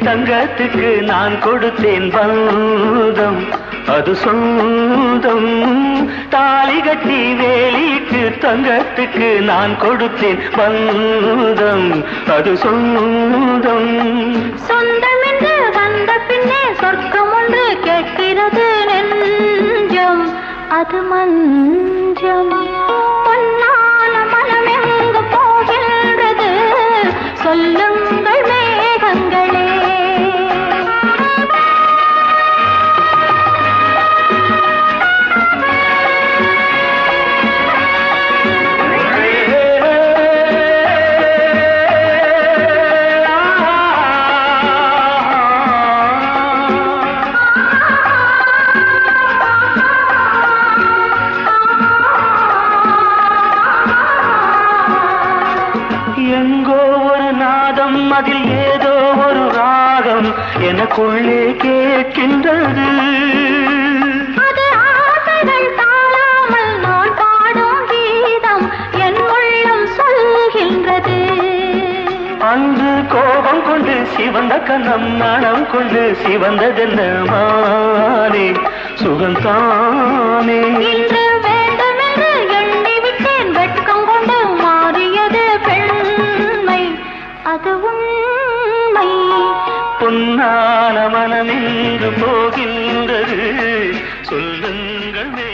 தங்கத்துக்கு நான் கொடுத்தேன் பந்தம். அது சொந்தம். தாலி கட்டி வேலிக்கு தங்கத்துக்கு நான் கொடுத்தேன் பந்தம். அது சொந்தம். சொந்தம் என்று வந்த பின்னே சொர்க்கம் ஒன்று கேட்கிறது நெஞ்சம். அது மஞ்சம். பொன்னான மனம் எங்கு போகின்றது. சொல்ல எங்கோ ஒரு நாதம் அதில் ஏதோ ஒரு ராகம் எனக்குள்ளே கேட்கின்றது. அன்று கோபம் கொண்டு சிவந்த கண்ணம் நாணம் கொண்டு சிவந்ததென்ன மானே சுகந்தானே அது உண்மை பொன்னான மனமென்று போகின்றது. சொல்லுங்கள்